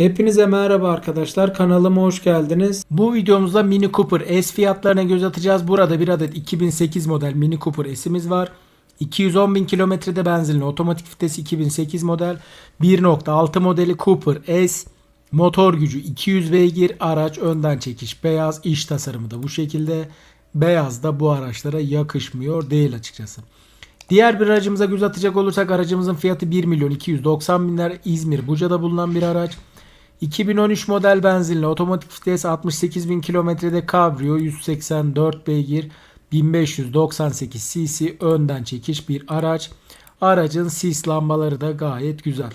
Hepinize merhaba arkadaşlar kanalıma hoş geldiniz. Bu videomuzda Mini Cooper S fiyatlarına göz atacağız. Burada bir adet 2008 model Mini Cooper S'imiz var. 210 bin kilometrede benzinli otomatik vitesi 2008 model 1.6 modeli Cooper S motor gücü 200 beygir araç önden çekiş beyaz iç tasarımı da bu şekilde beyaz da bu araçlara yakışmıyor değil açıkçası. Diğer bir aracımıza göz atacak olursak aracımızın fiyatı 1 milyon 290 bin lira İzmir Buca'da bulunan bir araç. 2013 model benzinli otomatik vites 68 bin kilometrede kabrio 184 beygir 1598 cc önden çekiş bir araç. Aracın sis lambaları da gayet güzel.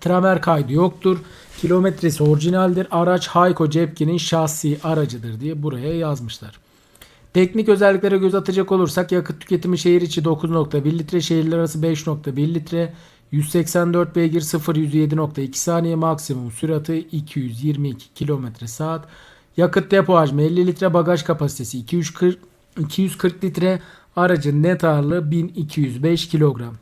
Tramer kaydı yoktur. Kilometresi orijinaldir. Araç Hayko Cepkin'in şahsi aracıdır diye buraya yazmışlar. Teknik özelliklere göz atacak olursak yakıt tüketimi şehir içi 9.1 litre, şehirler arası 5.1 litre, 184 beygir 0 107.2 saniye maksimum süratı 222 km saat. Yakıt depo hacmi 50 litre, bagaj kapasitesi 240 240 litre, aracın net ağırlığı 1205 kilogram.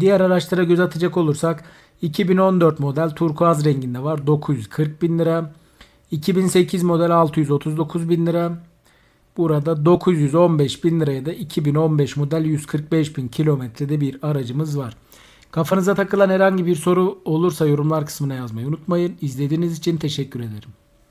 Diğer araçlara göz atacak olursak 2014 model turkuaz renginde var 940 bin lira. 2008 model 639 bin lira. Burada 915 bin liraya da 2015 model 145 bin kilometrede bir aracımız var. Kafanıza takılan herhangi bir soru olursa yorumlar kısmına yazmayı unutmayın. İzlediğiniz için teşekkür ederim.